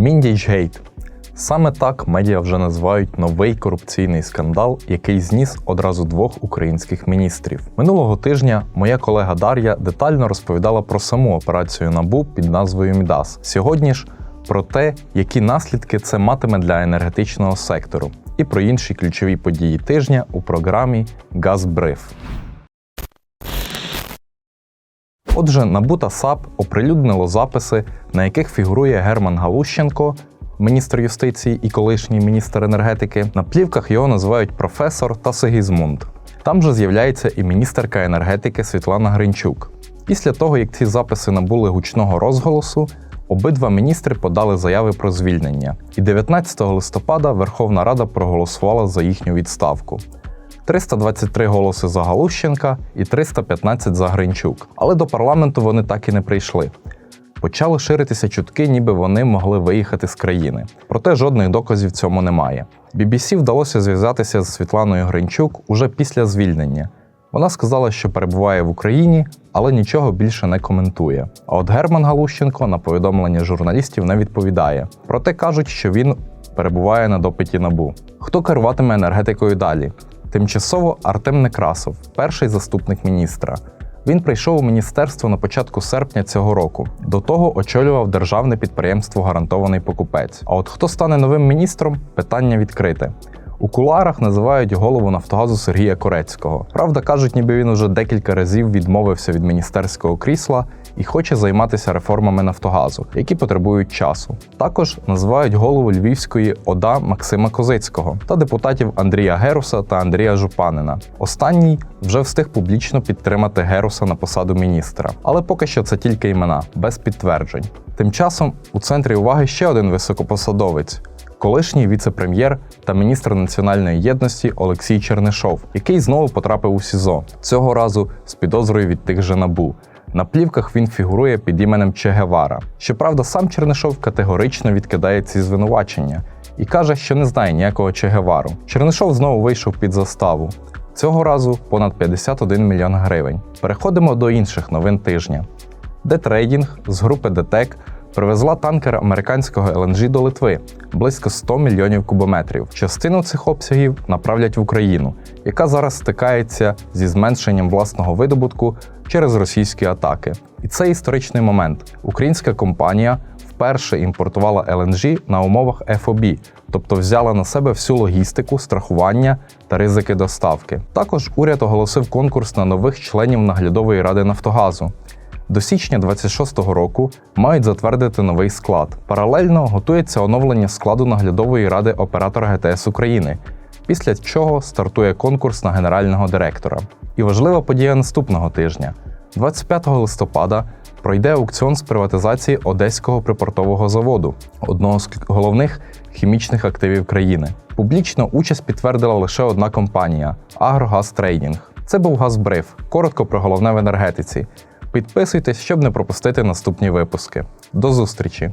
Міндічгейт. Саме так медіа вже називають новий корупційний скандал, який зніс одразу двох українських міністрів. Минулого тижня моя колега Дар'я детально розповідала про саму операцію НАБУ під назвою Мідас. Сьогодні ж про те, які наслідки це матиме для енергетичного сектору, і про інші ключові події тижня у програмі Газбриф. Отже, НАБУ та САП оприлюднило записи, на яких фігурує Герман Галущенко, міністр юстиції і колишній міністр енергетики. На плівках його називають професор та Сигізмунд. Там же з'являється і міністерка енергетики Світлана Гринчук. Після того, як ці записи набули гучного розголосу, обидва міністри подали заяви про звільнення. І 19 листопада Верховна Рада проголосувала за їхню відставку. 323 голоси за Галущенка і 315 за Гринчук. Але до парламенту вони так і не прийшли. Почали ширитися чутки, ніби вони могли виїхати з країни. Проте жодних доказів цьому немає. BBC вдалося зв'язатися з Світланою Гринчук уже після звільнення. Вона сказала, що перебуває в Україні, але нічого більше не коментує. А от Герман Галущенко на повідомлення журналістів не відповідає. Проте кажуть, що він перебуває на допиті набу. Хто керуватиме енергетикою далі? Тимчасово Артем Некрасов, перший заступник міністра. Він прийшов у міністерство на початку серпня цього року. До того очолював державне підприємство Гарантований покупець. А от хто стане новим міністром? Питання відкрите. У кулуарах називають голову Нафтогазу Сергія Корецького. Правда, кажуть, ніби він уже декілька разів відмовився від міністерського крісла і хоче займатися реформами Нафтогазу, які потребують часу. Також називають голову Львівської ОДА Максима Козицького та депутатів Андрія Геруса та Андрія Жупанина. Останній вже встиг публічно підтримати Геруса на посаду міністра, але поки що це тільки імена, без підтверджень. Тим часом у центрі уваги ще один високопосадовець колишній віце-прем'єр та міністр національної єдності Олексій Чернишов, який знову потрапив у СІЗО цього разу з підозрою від тих же набу. На плівках він фігурує під іменем Че Гевара. Щоправда, сам Чернишов категорично відкидає ці звинувачення і каже, що не знає ніякого Че Гевару. Чернишов знову вийшов під заставу. Цього разу понад 51 мільйон гривень. Переходимо до інших новин тижня. Детрейдінг з групи ДТЕК привезла танкер американського LNG до Литви близько 100 мільйонів кубометрів. Частину цих обсягів направлять в Україну, яка зараз стикається зі зменшенням власного видобутку через російські атаки. І це історичний момент. Українська компанія вперше імпортувала LNG на умовах FOB, тобто взяла на себе всю логістику, страхування та ризики доставки. Також уряд оголосив конкурс на нових членів наглядової ради Нафтогазу. До січня 26-го року мають затвердити новий склад. Паралельно готується оновлення складу наглядової ради оператора ГТС України, після чого стартує конкурс на генерального директора. І важлива подія наступного тижня. 25 листопада пройде аукціон з приватизації Одеського припортового заводу, одного з головних хімічних активів країни. Публічно участь підтвердила лише одна компанія Агрогаз Трейдінг. Це був Газбриф. Коротко про головне в енергетиці. Підписуйтесь, щоб не пропустити наступні випуски. До зустрічі!